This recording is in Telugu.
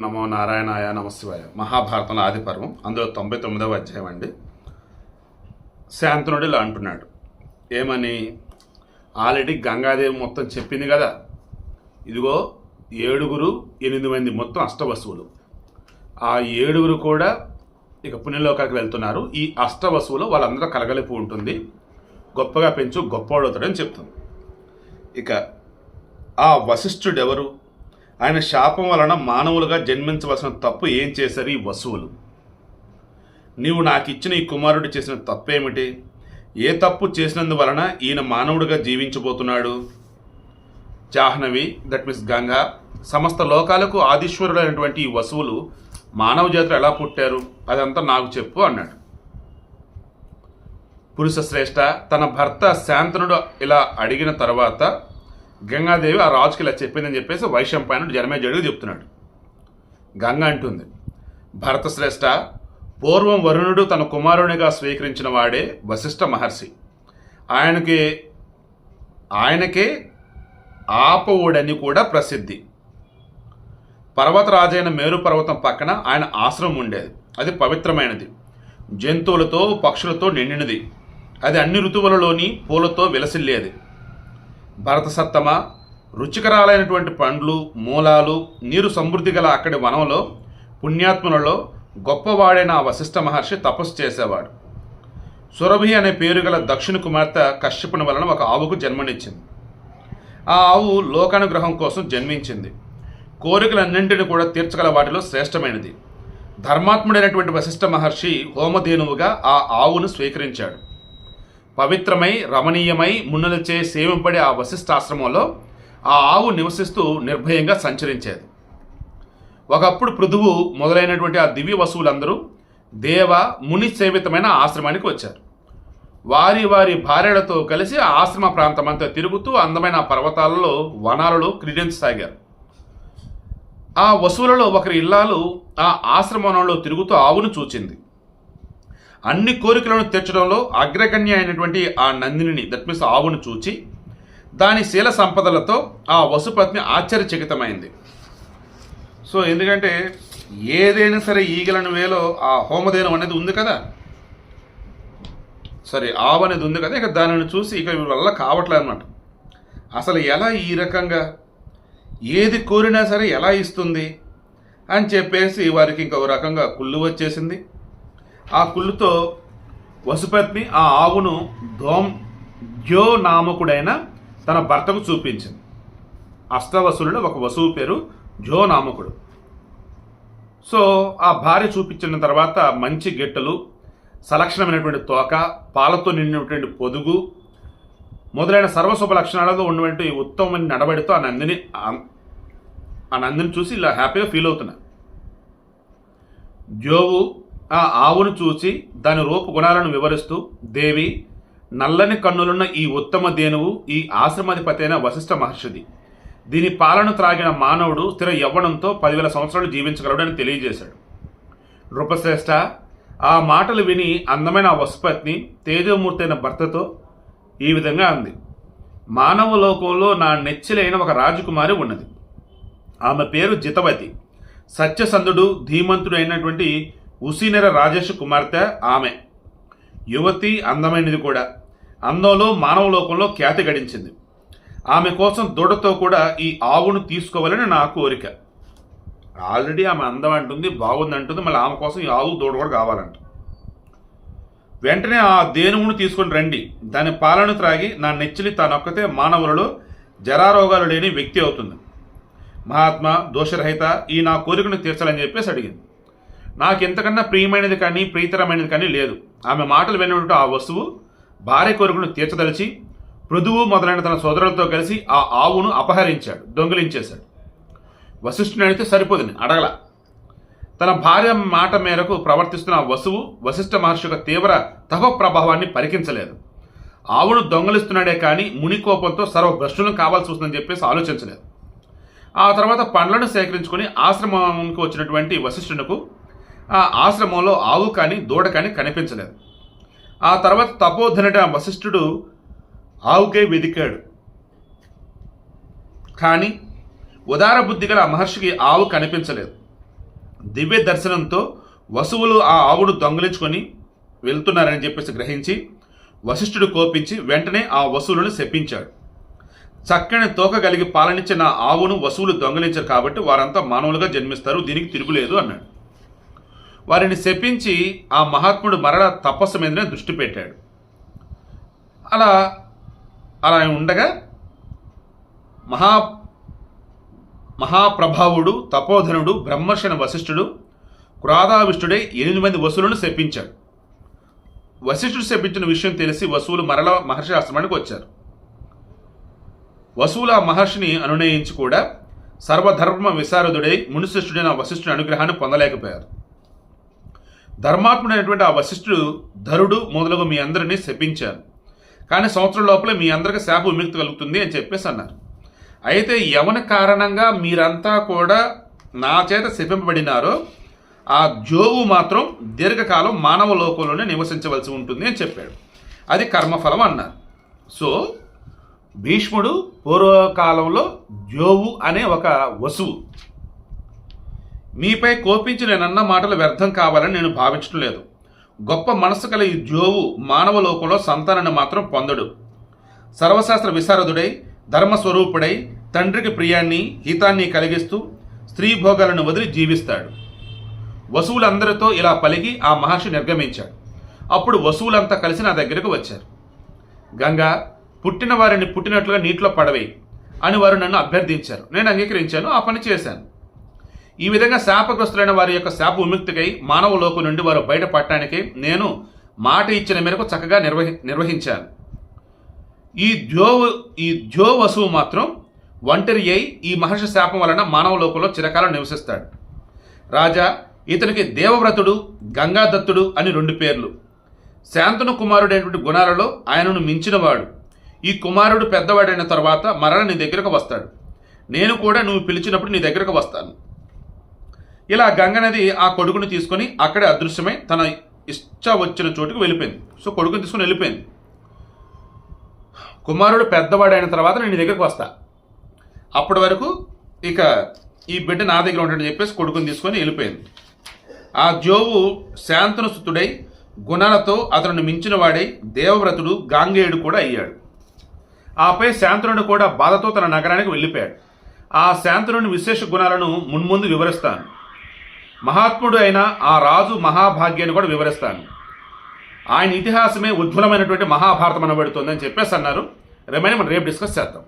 నమో నారాయణాయ నమశివాయ. మహాభారతంలో ఆది పర్వం అందులో తొంభై తొమ్మిదవ అధ్యాయం అండి. శాంతనుడు ఇలా అంటున్నాడు. ఏమని? ఆల్రెడీ గంగాదేవి మొత్తం చెప్పింది కదా. ఇదిగో ఏడుగురు ఎనిమిది మంది మొత్తం అష్టవసువులు. ఆ ఏడుగురు కూడా ఇక పుణ్యలోకానికి వెళ్తున్నారు. ఈ అష్టవసువులు వాళ్ళందరూ కలగలిపి ఉంటుంది. గొప్పగా పెంచు గొప్పవాడవుతాడని చెప్తుంది. ఇక ఆ వశిష్ఠుడు ఎవరు? ఆయన శాపం వలన మానవులుగా జన్మించవలసిన తప్పు ఏం చేశారు ఈ వసువులు? నీవు నాకు ఇచ్చిన ఈ కుమారుడు చేసిన తప్పేమిటి? ఏ తప్పు చేసినందువలన ఈయన మానవుడిగా జీవించబోతున్నాడు? జాహ్నవి దట్ మీన్స్ గంగా సమస్త లోకాలకు ఆదిశ్వరుడైనటువంటి ఈ వసువులు మానవ జాతులు ఎలా పుట్టారు? అదంతా నాకు చెప్పు అన్నాడు. పురుష శ్రేష్ఠ తన భర్త శాంతనుడు ఇలా అడిగిన తర్వాత గంగాదేవి ఆ రాజుకి ఇలా చెప్పిందని చెప్పేసి వైశంపాయనుడు జనమేజయుడికి చెప్తున్నాడు. గంగ అంటుంది భరతశ్రేష్ఠ పూర్వం వరుణుడు తన కుమారునిగా స్వీకరించిన వాడే వశిష్ఠ మహర్షి. ఆయనకి ఆయనకే ఆపవుడని కూడా ప్రసిద్ధి. పర్వతరాజైన మేరు పర్వతం పక్కన ఆయన ఆశ్రమం ఉండేది. అది పవిత్రమైనది. జంతువులతో పక్షులతో నిండినది. అది అన్ని ఋతువులలోని పూలతో విలసిల్లేది. భరత సత్తమ రుచికరాలైనటువంటి పండ్లు మూలాలు నీరు సమృద్ధి గల అక్కడి వనంలో పుణ్యాత్ములలో గొప్పవాడైన ఆ వశిష్ఠ మహర్షి తపస్సు చేసేవాడు. సురభి అనే పేరు గల దక్షిణ కుమార్తె కశ్యపుని వలన ఒక ఆవుకు జన్మనిచ్చింది. ఆ ఆవు లోకానుగ్రహం కోసం జన్మించింది. కోరికలన్నింటిని కూడా తీర్చగల వాటిలో శ్రేష్టమైనది. ధర్మాత్ముడైనటువంటి వశిష్ఠ మహర్షి హోమధేనువుగా ఆ ఆవును స్వీకరించాడు. పవిత్రమై రమణీయమై మున్నులచే సేవింపడే ఆ వశిష్ఠాశ్రమంలో ఆ ఆవు నివసిస్తూ నిర్భయంగా సంచరించేది. ఒకప్పుడు పృథువు మొదలైనటువంటి ఆ దివ్య వసువులందరూ దేవ ముని సేవితమైన ఆశ్రమానికి వచ్చారు. వారి వారి భార్యలతో కలిసి ఆ ఆశ్రమ ప్రాంతమంతా తిరుగుతూ అందమైన పర్వతాలలో వనాలలో క్రీడించసాగారు. ఆ వసువులలో ఒకరి ఇల్లాలు ఆ ఆశ్రమంలో తిరుగుతూ ఆవును చూచింది. అన్ని కోరికలను తీర్చడంలో అగ్రగణ్య అయినటువంటి ఆ నందిని దట్ మీన్స్ ఆవును చూచి దాని శీల సంపదలతో ఆ వసుపత్ని ఆశ్చర్యచకితమైంది. సో ఎందుకంటే ఏదైనా సరే ఈగలను వేలో ఆ హోమదేనం అనేది ఉంది కదా? సరే ఆవు అనేది ఉంది కదా? ఇక దానిని చూసి ఇక వల్ల కావట్లేదు అనమాట అసలు ఎలా ఈ రకంగా? ఏది కోరినా సరే ఎలా ఇస్తుంది? అని చెప్పేసి వారికి ఇంకొక రకంగా కుళ్ళు వచ్చేసింది. ఆ కుళ్ళుతో వసుపత్ని ఆ ఆవును ధోమ్ జ్యో నామకుడైన తన భర్తకు చూపించింది. అష్టవసులుడు ఒక వసువు పేరు జో నామకుడు. సో ఆ భార్య చూపించిన తర్వాత మంచి గిట్టలు సలక్షణమైనటువంటి తోక పాలతో నిండినటువంటి పొదుగు మొదలైన సర్వశుభ లక్షణాలతో ఉన్నటువంటి ఉత్తమమైన నడవడితో ఆ నందిని ఆ- ఆ నందిని చూసి ఇలా హ్యాపీగా ఫీల్ అవుతున్నా. జోవు ఆ ఆవును చూసి దాని రూపు గుణాలను వివరిస్తూ దేవి నల్లని కన్నులున్న ఈ ఉత్తమ దేనువు ఈ ఆశ్రమాధిపతైన అయిన వశిష్ఠ మహర్షిది. దీని పాలన త్రాగిన మానవుడు స్థిర యవ్వనంతో పదివేల సంవత్సరాలు జీవించగలడని తెలియజేశాడు. నృపశ్రేష్ఠ ఆ మాటలు విని అందమైన ఆ వసుపత్ని తేజమూర్తి అయిన భర్తతో ఈ విధంగా అంది. మానవ లోకంలో నా నెచ్చిలైన ఒక రాజకుమారి ఉన్నది. ఆమె పేరు జితవతి. సత్యసంధుడు ధీమంతుడు అయినటువంటి ఉసినెర రాజేష్ కుమార్తె ఆమె. యువతి అందమైనది కూడా. అందంలో మానవ లోకంలో ఖ్యాతి గడించింది. ఆమె కోసం దూడతో కూడా ఈ ఆవును తీసుకోవాలని నా కోరిక. ఆల్రెడీ ఆమె అందం అంటుంది బాగుంది అంటుంది మళ్ళీ ఆమె కోసం ఈ ఆవు దూడ కూడా కావాలంట. వెంటనే ఆ దేనువును తీసుకొని రండి. దాని పాలను త్రాగి నా నెచ్చిలి తానొక్కతే మానవులలో జరారోగాలు లేని వ్యక్తి అవుతుంది. మహాత్మా దోషరహిత ఈ నా కోరికను తీర్చాలని చెప్పేసి అడిగింది. నాకు ఎంతకన్నా ప్రియమైనది కానీ ప్రీతరమైనది కానీ లేదు. ఆమె మాటలు విన్నట్టు ఆ వస్తువు భార్య కోరికను తీర్చదలిచి పృథువు మొదలైన తన సోదరులతో కలిసి ఆ ఆవును అపహరించాడు దొంగిలించేశాడు. వశిష్ఠుని అడిగితే సరిపోదని అడగల. తన భార్య మాట మేరకు ప్రవర్తిస్తున్న ఆ వసువు వశిష్ఠ మహర్షి యొక్క తీవ్ర తప ప్రభావాన్ని పరికించలేదు. ఆవును దొంగలిస్తున్నాడే కానీ ముని కోపంతో సర్వభ్రష్టులను కావాల్సి వస్తుందని చెప్పేసి ఆలోచించలేదు. ఆ తర్వాత పండ్లను సేకరించుకొని ఆశ్రమానికి వచ్చినటువంటి వశిష్ఠునకు ఆ ఆశ్రమంలో ఆవు కానీ దూడ కానీ కనిపించలేదు. ఆ తర్వాత తపోధనుడ వశిష్ఠుడు ఆవుకై వెదికాడు. కానీ ఉదార బుద్ధి గల ఆ మహర్షికి ఆవు కనిపించలేదు. దివ్య దర్శనంతో వసువులు ఆ ఆవును దొంగిలించుకొని వెళ్తున్నారని చెప్పేసి గ్రహించి వశిష్ఠుడు కోపించి వెంటనే ఆ వసువులను శపించాడు. చక్కని తోక కలిగి పాలనిచ్చిన ఆవును వసువులు దొంగలించారు కాబట్టి వారంతా మానవులుగా జన్మిస్తారు దీనికి తిరుగులేదు అన్నాడు. వారిని శపించి ఆ మహాత్ముడు మరలా తపస్సు మీదనే దృష్టి పెట్టాడు. అలా అలా ఉండగా మహా మహాప్రభావుడు తపోధనుడు బ్రహ్మర్షణ వశిష్ఠుడు క్రోధావిష్ఠుడై ఎనిమిది మంది వసులను శపించాడు. వశిష్ఠుడు శపించిన విషయం తెలిసి వసువులు మరల మహర్షి ఆశ్రమానికి వచ్చారు. వసువుల ఆ మహర్షిని అనునయించి కూడా సర్వధర్మ విశారదుడై మునిశిష్ఠుడైన ఆ వశిష్ఠుని అనుగ్రహాన్ని పొందలేకపోయారు. ధర్మాత్ముడైనటువంటి ఆ వశిష్ఠుడు ధరుడు మొదలగు మీ అందరినీ శపించారు. కానీ సంవత్సరం లోపల మీ అందరికి శాప విముక్తి కలుగుతుంది అని చెప్పేసి అన్నారు. అయితే ఎవని కారణంగా మీరంతా కూడా నా చేత శపింపబడినారో ఆ జోవు మాత్రం దీర్ఘకాలం మానవ లోకంలోనే నివసించవలసి ఉంటుంది అని చెప్పాడు. అది కర్మఫలం అన్నారు. సో భీష్ముడు పూర్వకాలంలో జోవు అనే ఒక వసువు మీపై కోపించి నేనన్న మాటలు వ్యర్థం కావాలని నేను భావించడం లేదు. గొప్ప మనసు కల ఈ జోవు మానవ లోకంలో సంతానాన్ని మాత్రం పొందడు. సర్వశాస్త్ర విశారదుడై ధర్మస్వరూపుడై తండ్రికి ప్రియాన్ని హితాన్ని కలిగిస్తూ స్త్రీ భోగాలను వదిలి జీవిస్తాడు. వసువులందరితో ఇలా పలిగి ఆ మహర్షి నిర్గమించాడు. అప్పుడు వసువులంతా కలిసి నా దగ్గరకు వచ్చారు. గంగా పుట్టిన వారిని పుట్టినట్లుగా నీటిలో పడవేయి అని వారు నన్ను అభ్యర్థించారు. నేను అంగీకరించాను ఆ పని చేశాను. ఈ విధంగా శాపగ్రస్తులైన వారి యొక్క శాప విముక్తికై మానవ లోకం నుండి వారు బయటపడటానికి నేను మాట ఇచ్చిన మేరకు చక్కగా నిర్వహి నిర్వహించాను. ఈ జో ఈ జో వసువు మాత్రం ఒంటరి అయి ఈ మహర్షి శాపం వలన మానవ లోకంలో చిరకాలం నివసిస్తాడు. రాజా ఇతనికి దేవవ్రతుడు గంగాదత్తుడు అని రెండు పేర్లు. శాంతను కుమారుడైనటువంటి గుణాలలో ఆయనను మించినవాడు. ఈ కుమారుడు పెద్దవాడైన తర్వాత మరణ నీ దగ్గరకు వస్తాడు. నేను కూడా నువ్వు పిలిచినప్పుడు నీ దగ్గరకు వస్తాను. ఇలా గంగనది ఆ కొడుకుని తీసుకొని అక్కడే అదృశ్యమై తన ఇష్ట వచ్చిన చోటుకు వెళ్ళిపోయింది. సో కొడుకుని తీసుకుని వెళ్ళిపోయింది. కుమారుడు పెద్దవాడైన తర్వాత నేను నీ దగ్గరకు వస్తా. అప్పటి వరకు ఇక ఈ బిడ్డ నా దగ్గర ఉంటాడని చెప్పేసి కొడుకుని తీసుకొని వెళ్ళిపోయింది. ఆ జోవు శాంతనుసుతుడై గుణాలతో అతను మించిన వాడై దేవవ్రతుడు గాంగేయుడు కూడా అయ్యాడు. ఆపై శాంతనుడు కూడా బాధతో తన నగరానికి వెళ్ళిపోయాడు. ఆ శాంతనుడి విశేష గుణాలను మున్ముందు వివరిస్తాను. మహాత్ముడు అయిన ఆ రాజు మహాభాగ్యాన్ని కూడా వివరిస్తాను. ఆయన ఇతిహాసమే ఉజ్వలమైనటువంటి మహాభారతం అనబడుతుంది అని చెప్పేసి అన్నారు. రేమైనా మనం రేపు డిస్కస్ చేద్దాం.